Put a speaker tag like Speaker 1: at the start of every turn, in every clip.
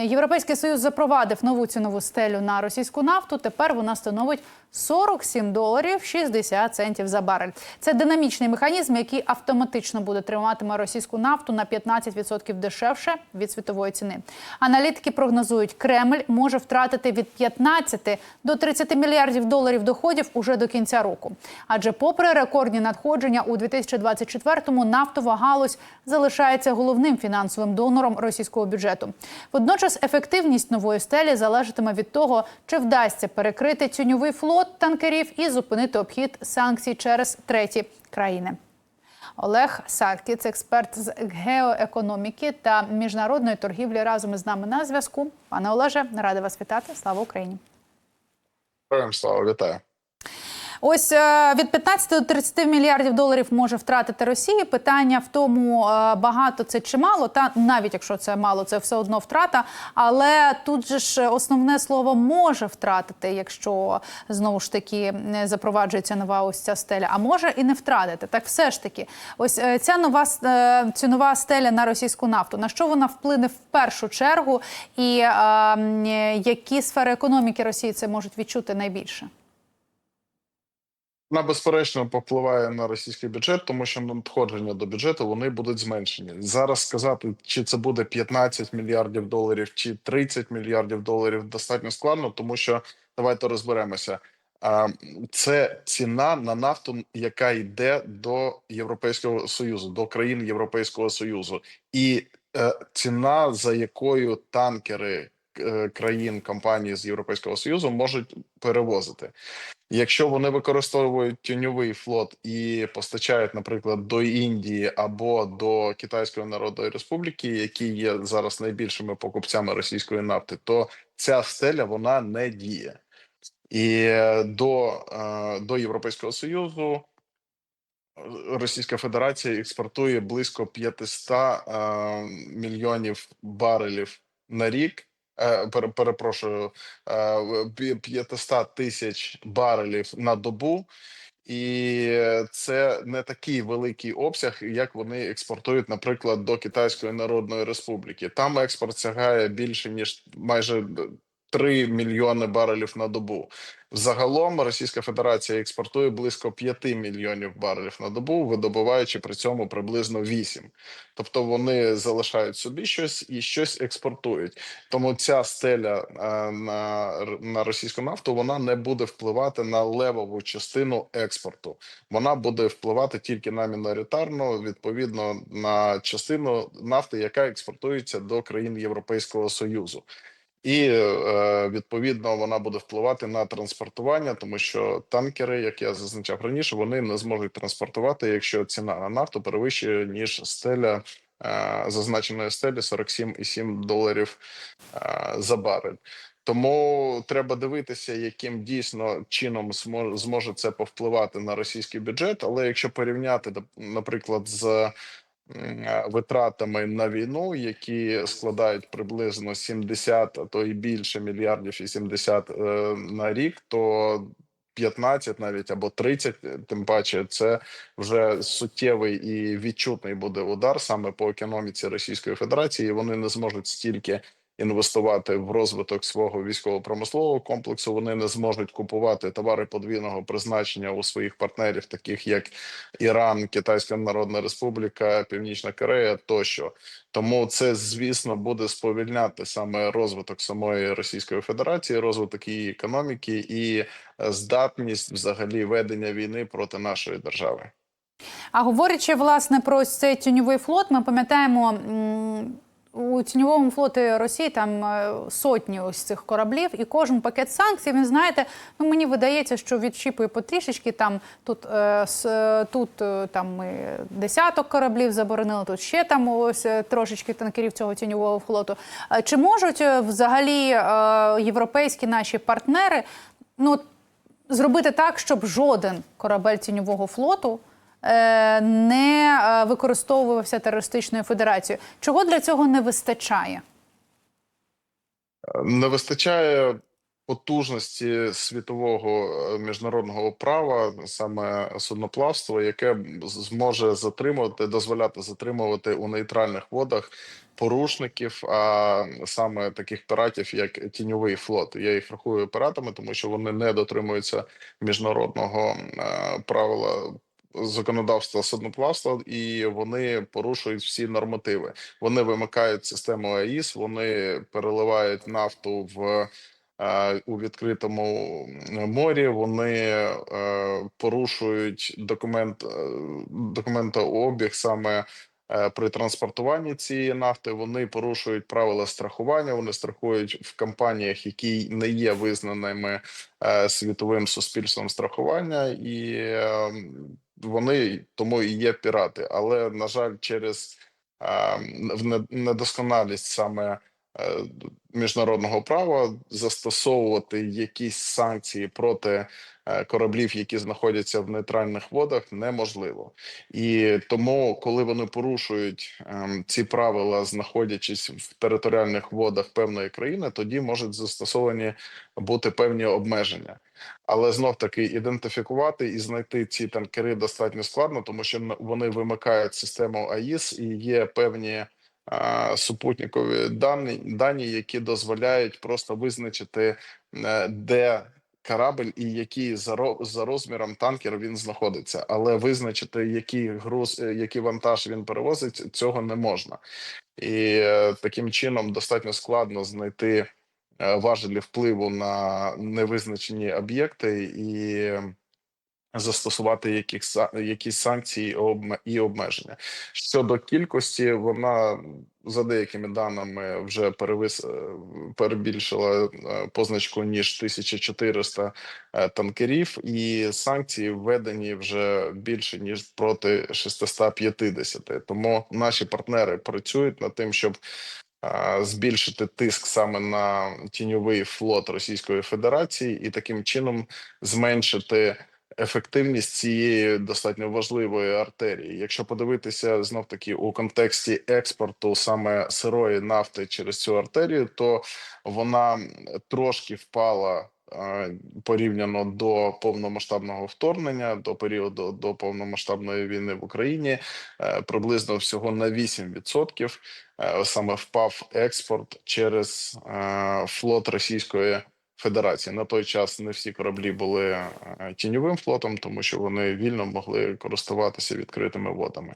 Speaker 1: Європейський союз запровадив нову цінову стелю на російську нафту. Тепер вона становить 47 доларів 60 центів за барель. Це динамічний механізм, який автоматично буде триматиме російську нафту на 15% дешевше від світової ціни. Аналітики прогнозують, Кремль може втратити від 15 до 30 мільярдів доларів доходів уже до кінця року. Адже, попри рекордні надходження у 2024-му, нафтова галузь залишається головним фінансовим донором російського бюджету. Водночас ефективність нової стелі залежатиме від того, чи вдасться перекрити тюньовий флот танкерів і зупинити обхід санкцій через треті країни. Олег Саркіц, експерт з геоекономіки та міжнародної торгівлі, разом із нами на зв'язку. Пане Олеже, рада вас вітати. Слава Україні!
Speaker 2: Слава, вітаю.
Speaker 1: Ось е, від 15 до 30 мільярдів доларів може втратити Росія. Питання в тому, е, багато це чи мало, та навіть якщо це мало, це все одно втрата. Але тут же ж основне слово може втратити, якщо знову ж таки запроваджується нова ось ця стеля. А може і не втратити. Так все ж таки, ось е, ця нова цінова стеля на російську нафту. На що вона вплине в першу чергу, і е, які сфери економіки Росії це можуть відчути найбільше?
Speaker 2: Вона безперечно попливає на російський бюджет, тому що надходження до бюджету вони будуть зменшені. Зараз сказати, чи це буде 15 мільярдів доларів, чи 30 мільярдів доларів, достатньо складно, тому що давайте розберемося. Це ціна на нафту, яка йде до Європейського союзу, до країн Європейського союзу, і е, ціна, за якою танкери країн компаній з Європейського союзу можуть перевозити. Якщо вони використовують тіньовий флот і постачають, наприклад, до Індії або до Китайської Народної Республіки, які є зараз найбільшими покупцями російської нафти, то ця стеля вона не діє. І е, до, е, до Європейського Союзу Російська Федерація експортує близько 500 е, мільйонів барелів на рік. Е, пере- перепрошую, е, 500 тисяч барелів на добу, і це не такий великий обсяг, як вони експортують, наприклад, до Китайської Народної Республіки. Там експорт сягає більше ніж майже 3 мільйони барелів на добу. Загалом Російська Федерація експортує близько 5 мільйонів барелів на добу, видобуваючи при цьому приблизно 8. Тобто вони залишають собі щось і щось експортують. Тому ця стеля е, на, на російську нафту вона не буде впливати на левову частину експорту. Вона буде впливати тільки на міноритарну, відповідно на частину нафти, яка експортується до країн Європейського союзу. І е, відповідно вона буде впливати на транспортування, тому що танкери, як я зазначав раніше, вони не зможуть транспортувати, якщо ціна на нафту перевищує ніж стеля е, зазначеної стелі 47,7 доларів е, за барель. Тому треба дивитися, яким дійсно чином змо- зможе це повпливати на російський бюджет. Але якщо порівняти, наприклад, з витратами на війну, які складають приблизно 70, а то і більше мільярдів і 70 е, на рік, то 15 навіть або 30, е, тим паче, це вже суттєвий і відчутний буде удар саме по економіці Російської Федерації. і Вони не зможуть стільки інвестувати в розвиток свого військово-промислового комплексу. Вони не зможуть купувати товари подвійного призначення у своїх партнерів, таких як Іран, Китайська Народна Республіка, Північна Корея тощо. Тому це, звісно, буде сповільняти саме розвиток самої Російської Федерації, розвиток її економіки і е, здатність взагалі ведення війни проти нашої держави.
Speaker 1: А говорячи власне про цей тіньовий флот, ми пам'ятаємо. У тіньовому флоті Росії там е, сотні ось цих кораблів, і кожен пакет санкцій, він знаєте, ну мені видається, що відчіпує потрішечки. Там тут е, е, тут е, там ми десяток кораблів заборонили, тут ще там ось трошечки танкерів цього тіньового флоту. Чи можуть взагалі європейські наші партнери ну зробити так, щоб жоден корабель тіньового флоту не е, використовувався терористичною федерацією. Чого для цього не вистачає?
Speaker 2: Не вистачає потужності світового е, міжнародного права, саме судноплавство, яке зможе затримувати, дозволяти затримувати у нейтральних водах порушників, а саме таких піратів, як тіньовий флот. Я їх рахую піратами, тому що вони не дотримуються міжнародного е, правила. Законодавства судноплавства і вони порушують всі нормативи. Вони вимикають систему АІС, вони переливають нафту в е, у відкритому морі. Вони е, порушують документ е, документообіг саме при транспортуванні цієї нафти. Вони порушують правила страхування. Вони страхують в компаніях, які не є визнаними е, світовим суспільством страхування, і е, вони тому і є пірати. Але на жаль, через е, не- недосконалість саме е, міжнародного права застосовувати якісь санкції проти е, кораблів, які знаходяться в нейтральних водах, неможливо. І тому, коли вони порушують ем, ці правила, знаходячись в територіальних водах певної країни, тоді можуть застосовані бути певні обмеження. Але знов таки ідентифікувати і знайти ці танкери достатньо складно, тому що вони вимикають систему АІС і є певні супутникові дані, дані, які дозволяють просто визначити, е, де корабль і який за, за розміром танкер він знаходиться. Але визначити, який груз, е, який вантаж він перевозить, цього не можна. І е, таким чином достатньо складно знайти важелі впливу на невизначені об'єкти і застосувати яких, якісь санкції і обмеження. Щодо кількості, вона за деякими даними вже перевис, е, перебільшила е, позначку ніж 1400 е, танкерів, і санкції введені вже більше ніж проти 650. Тому наші партнери працюють над тим, щоб збільшити тиск саме на тіньовий флот Російської Федерації і таким чином зменшити ефективність цієї достатньо важливої артерії. Якщо подивитися знов таки у контексті експорту саме сирої нафти через цю артерію, то вона трошки впала. е, Порівняно до повномасштабного вторгнення, до періоду до повномасштабної війни в Україні, е, приблизно всього на 8% е, саме впав експорт через флот Російської Федерації. На той час не всі кораблі були е, тіньовим флотом, тому що вони вільно могли користуватися відкритими водами.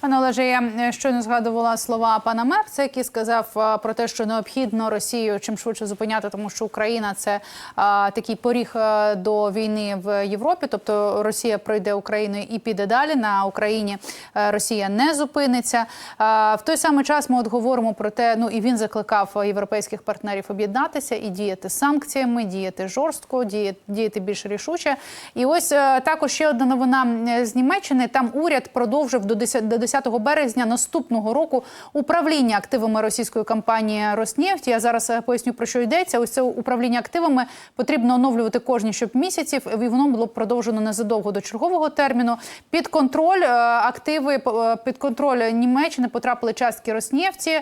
Speaker 1: Пане Олеже, я щойно згадувала слова пана Мерца, який сказав е, про те, що необхідно Росію чим швидше зупиняти, тому що Україна це а, такий поріг е, до війни в Європі. Тобто Росія пройде Україною і піде далі. На Україні е, Росія не зупиниться. А, в той самий час ми от говоримо про те, ну і він закликав європейських партнерів об'єднатися і діяти санкціями, діяти жорстко, діяти, діяти більш рішуче. І ось також ще одна новина з Німеччини. Там уряд продовжив до 10, до 10 березня наступного року управління активами російської компанії Роснефть. Я зараз е, поясню про що йдеться. Ось це управління активами потрібно оновлювати кожні щоб місяців. І воно було продовжено незадовго до чергового терміну. Під контроль е, активи е, під контроль Німеччини потрапили частки Роснефті,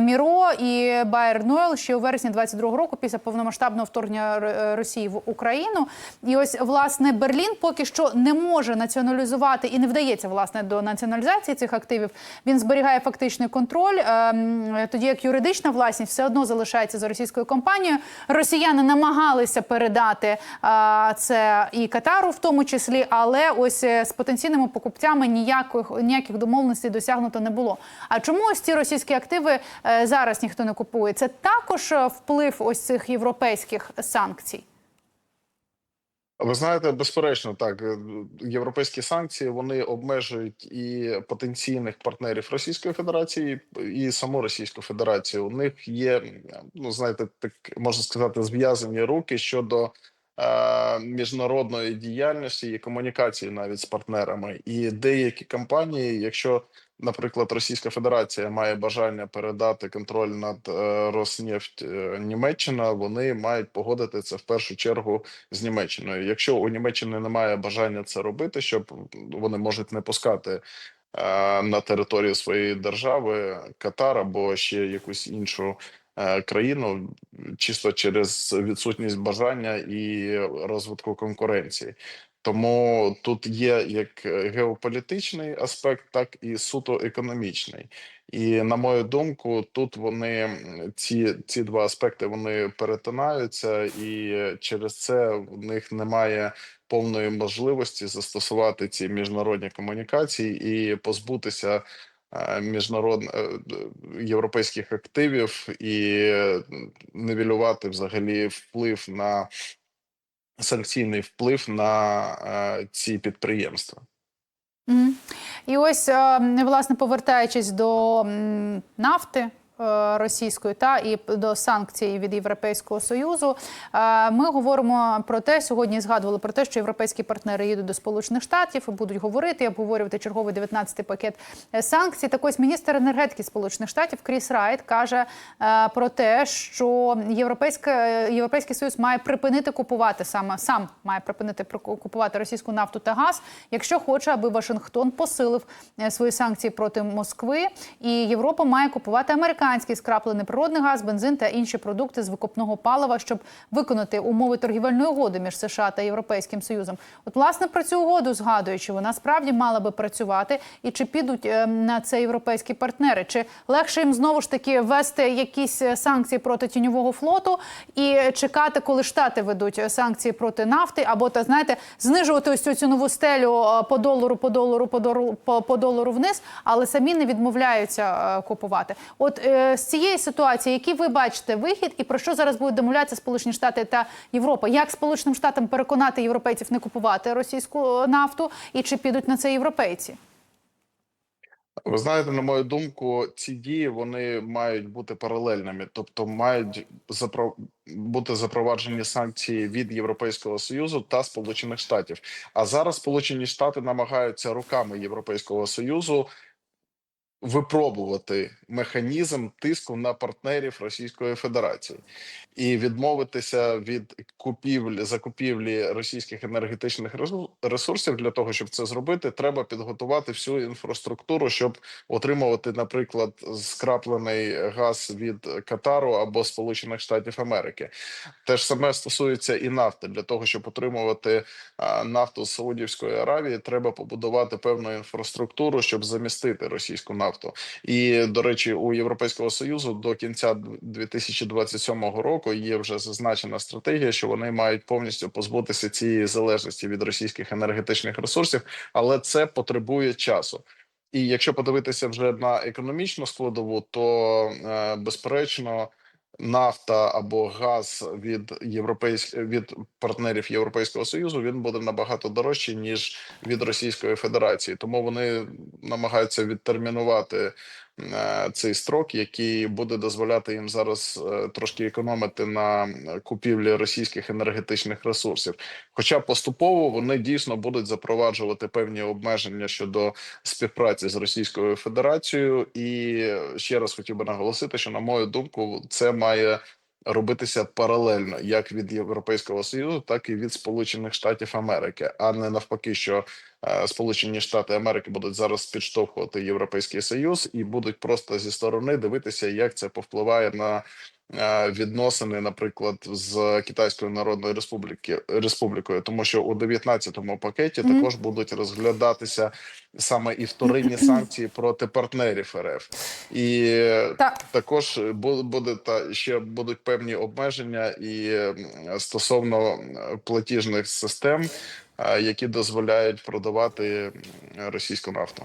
Speaker 1: Міро і Байер Нойл ще у вересні 22 року після повномасштабного вторгнення Росії в Україну. І ось власне Берлін поки що не може націоналізувати і не вдається власне до націоналізації цих активів. Він зберігає фактичний контроль. ем, Тоді як юридична власність все одно залишається за російською компанією. Росіяни намагалися передати а, це і Катару, в тому числі, але ось е, з потенційними покупцями ніяких ніяких домовленостей досягнуто не було. А чому ось ці російські активи е, зараз ніхто не купує? Це також е, вплив ось цих європейських санкцій.
Speaker 2: Ви знаєте, безперечно, так е, європейські санкції вони обмежують і потенційних партнерів Російської Федерації, і саму Російську Федерацію. У них є ну знаєте, так можна сказати, зв'язані руки щодо міжнародної діяльності і комунікації навіть з партнерами. І деякі компанії, якщо Наприклад, Російська Федерація має бажання передати контроль над е, Роснефть е, Німеччина. Вони мають погодити це в першу чергу з Німеччиною. Якщо у Німеччини немає бажання це робити, щоб вони можуть не пускати е, на територію своєї держави Катар або ще якусь іншу е, країну чисто через відсутність бажання і розвитку конкуренції. Тому тут є як е, геополітичний аспект, так і суто економічний. І на мою думку, тут вони ці, ці два аспекти вони перетинаються, і через це в них немає повної можливості застосувати ці міжнародні комунікації і позбутися е, міжнародних європейських активів і невілювати взагалі вплив на санкційний вплив на е, ці підприємства.
Speaker 1: І ось е, власне повертаючись до нафти. Е, Російської та і до санкцій від Європейського союзу Е, ми говоримо про те, сьогодні згадували про те, що європейські партнери їдуть до Сполучених Штатів і будуть говорити, обговорювати черговий 19-й пакет е, санкцій. Так ось міністр енергетики Сполучених Штатів Кріс Райт каже про те, що європейська європейський союз має припинити купувати саме сам має припинити купувати російську нафту та газ, якщо хоче, аби Вашингтон посилив свої санкції проти Москви, і Європа має купувати американський скраплений природний газ, бензин та інші продукти з викопного палива, щоб виконати умови торгівельної угоди між США та Європейським Союзом. От власне про цю угоду згадуючи, вона справді мала би працювати, і чи підуть е, на це європейські партнери? Чи легше їм знову ж таки ввести якісь е, санкції проти тіньового флоту і чекати, коли штати ведуть е, санкції проти нафти, або та знаєте, знижувати ось цю цінову стелю по долару, по долару, по долару, по, долару вниз, але самі не відмовляються купувати. От з цієї ситуації, який ви бачите вихід, і про що зараз будуть домовлятися Сполучені Штати та Європа? Як Сполученим Штатам переконати європейців не купувати російську е, нафту, і чи підуть на це європейці?
Speaker 2: Ви знаєте, на мою думку, ці дії вони мають бути паралельними, тобто мають запро... бути запроваджені санкції від Європейського союзу та Сполучених Штатів. А зараз Сполучені Штати намагаються руками Європейського союзу випробувати механізм тиску на партнерів Російської Федерації і відмовитися від купівлі закупівлі російських енергетичних ресу- ресурсів для того, щоб це зробити, треба підготувати всю інфраструктуру, щоб отримувати, наприклад, скраплений газ від Катару або Сполучених Штатів Америки. Те ж саме стосується і нафти. Для того, щоб отримувати нафту з Саудівської Аравії, треба побудувати певну інфраструктуру, щоб замістити російську нафту. І до речі, у Європейського союзу до кінця 2027 року є вже зазначена стратегія, що вони мають повністю позбутися цієї залежності від російських енергетичних ресурсів, але це потребує часу. І якщо подивитися вже на економічну складову, то е, безперечно. Нафта або газ від європейсь... від партнерів Європейського союзу він буде набагато дорожчий ніж від Російської Федерації, тому вони намагаються відтермінувати цей строк, який буде дозволяти їм зараз е, трошки економити на купівлі російських енергетичних ресурсів. Хоча поступово вони дійсно будуть запроваджувати певні обмеження щодо співпраці з Російською Федерацією, і ще раз хотів би наголосити, що на мою думку, це має робитися паралельно як від Європейського союзу, так і від Сполучених Штатів Америки, а не навпаки, що е, Сполучені Штати Америки будуть зараз підштовхувати Європейський Союз і будуть просто зі сторони дивитися, як це повпливає на відносини, наприклад, з Китайською Народною Республіки Республікою, тому що у 19-му пакеті
Speaker 1: Мгм.
Speaker 2: також будуть розглядатися саме і вторинні санкції проти партнерів РФ, і
Speaker 1: Та
Speaker 2: також бу- буде та ще будуть певні обмеження і стосовно платіжних систем, які дозволяють продавати російську нафту.